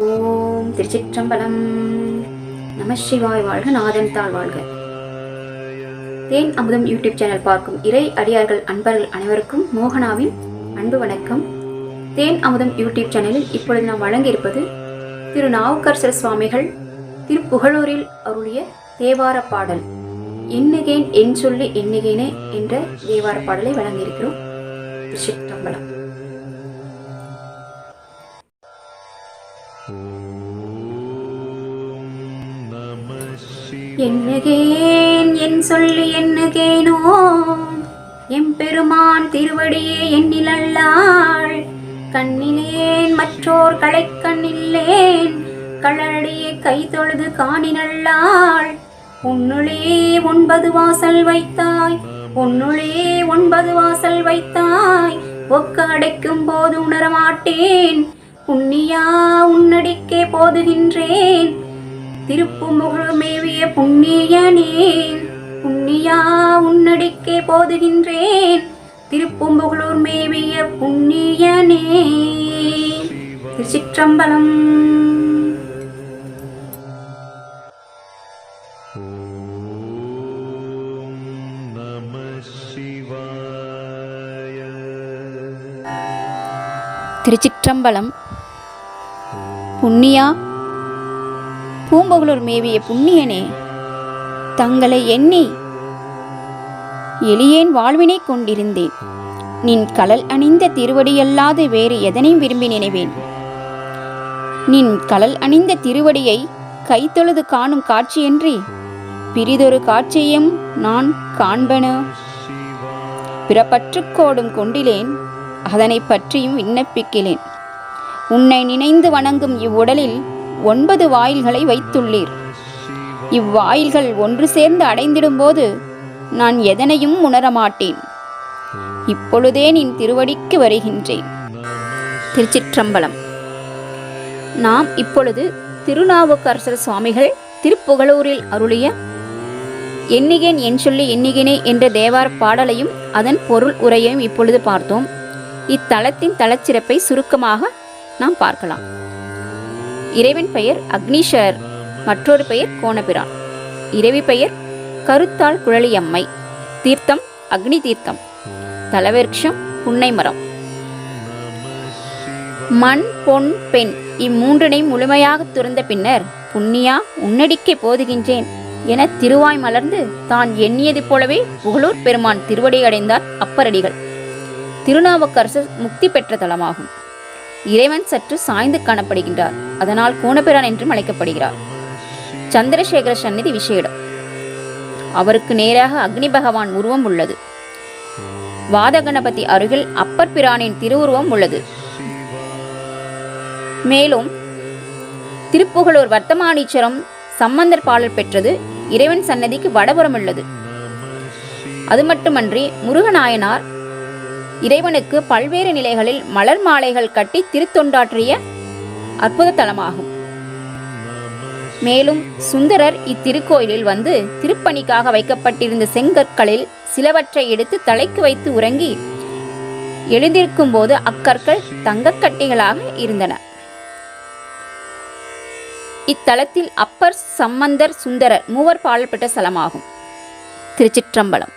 ஓம் திருச்சிற்றம்பலம். நம சிவாய் வாழ்க நாதன் தாழ் வாழ்க. தேன் அமுதம் யூடியூப் சேனல் பார்க்கும் இறை அடியார்கள் அன்பர்கள் அனைவருக்கும் மோகனாவின் அன்பு வணக்கம். தேன் அமுதம் யூடியூப் சேனலில் இப்பொழுது நாம் வழங்கியிருப்பது திரு நாவுக்கரசர் சுவாமிகள் திருப்புகழூரில் அருளிய தேவார பாடல் எண்ணுகேன் என் சொல்லி எண்ணுகேனே என்ற தேவார பாடலை வழங்கியிருக்கிறோம். திருச்சிற்றம்பலம். என்னகேன் என் சொல்லி என்னுகேனோ? எம்பெருமான் திருவடியே எண்ணிலல்லாள் கண்ணிலேன் மற்றோர் களைக்கண்ணில்லேன் களடியே கை தொழுது காணினல்லாள் உன்னுளே ஒன்பது வாசல் வைத்தாய். உன்னுளே ஒன்பது வாசல் வைத்தாய். ஒக்க அடைக்கும் போது உணரமாட்டேன். உன்னியா உன்னடிக்கே போதுகின்றேன். திருப்புமுகழ் மேவிய புண்ணியனே புண்ணியா உன்னடிக்கே போதுகின்றேன். திருப்பும்புகழூர் மேவிய புண்ணியனே திருச்சிற்றம்பலம். திருச்சிற்றம்பலம். புண்ணியா பூம்பகுளூர் மேவிய புண்ணியனே தங்களை எண்ணி எளியேன் வாழ்வினை கொண்டிருந்தேன். நின் கலல் அணிந்த திருவடியல்லாது வேறு எதனையும் விரும்பி நினைவேன். நின் கலல் அணிந்த திருவடியை கைத்தொழுது காணும் காட்சியன்றி பிரிதொரு காட்சியும் நான் காண்பன பிறப்பற்றுக்கோடும் கொண்டிலேன் அதனை பற்றியும் விண்ணப்பிக்கிறேன் உன்னை நினைந்து வணங்கும் இவ்வுடலில் ஒன்பது வாயில்களை வைத்துள்ளீர். இவ்வாயில்கள் ஒன்று சேர்ந்து அடைந்திடும்போது நான் எதனையும் உணரமாட்டேன். இப்பொழுதே நின் திருவடிக்கு வருகின்றேன். திருச்சிற்றம்பலம். நாம் இப்பொழுது திருநாவுக்கரசர் சுவாமிகள் திருப்புகழூரில் அருளிய எண்ணிகேன் என் சொல்லி எண்ணிகேனே என்ற தேவார பாடலையும் அதன் பொருள் உரையையும் இப்பொழுது பார்த்தோம். இத்தலத்தின் தலச்சிறப்பை சுருக்கமாக நாம் பார்க்கலாம். இறைவன் பெயர் அக்னீஷர் மற்றொரு பெயர் கோணபிரான். இறைவி பெயர் கருத்தாள் குழலியம்மை. தீர்த்தம் அக்னி தீர்த்தம். தலவிருட்சம் புன்னை மரம். மண் பொன் பெண் இம்மூன்றினை முழுமையாக துறந்த பின்னர் புண்ணியா உன்னடிக்கே போதுகின்றேன் என திருவாய் மலர்ந்து தான் எண்ணியது போலவே புகழூர் பெருமான் திருவடி அடைந்தார் அப்பரடிகள். திருநாவுக்கரசர் முக்தி பெற்ற தலமாகும். இறைவன் சற்று சாய்ந்து காணப்படுகின்றார். அதனால் கோணபிரான் என்றும் அழைக்கப்படுகிறார். சந்திரசேகர சந்நிதி விசேடம். அவருக்கு நேராக அக்னி பகவான் உருவம் உள்ளது. வாதகணபதி அருகில் அப்பர் பிரானின் திருவுருவம் உள்ளது. மேலும் திருப்புகழூர் வர்த்தமானீச்சரம் சம்பந்தர் பாடல் பெற்றது இறைவன் சன்னதிக்கு வடபுறம் உள்ளது அது மட்டுமன்றி முருகநாயனார் இறைவனுக்கு பல்வேறு நிலைகளில் மலர் மாலைகள் கட்டி திருத்தொண்டாற்றிய அற்புத தலமாகும். மேலும் சுந்தரர் இத்திருக்கோயிலில் வந்து திருப்பணிக்காக வைக்கப்பட்டிருந்த செங்கற்களில் சிலவற்றை எடுத்து தலைக்கு வைத்து உறங்கி எழுந்திருக்கும் போது அக்கற்கள் தங்கக்கட்டிகளாக இருந்தன. இத்தலத்தில் அப்பர் சம்பந்தர் சுந்தரர் மூவர் பாடல் பெற்ற ஸ்தலமாகும் திருச்சிற்றம்பலம்.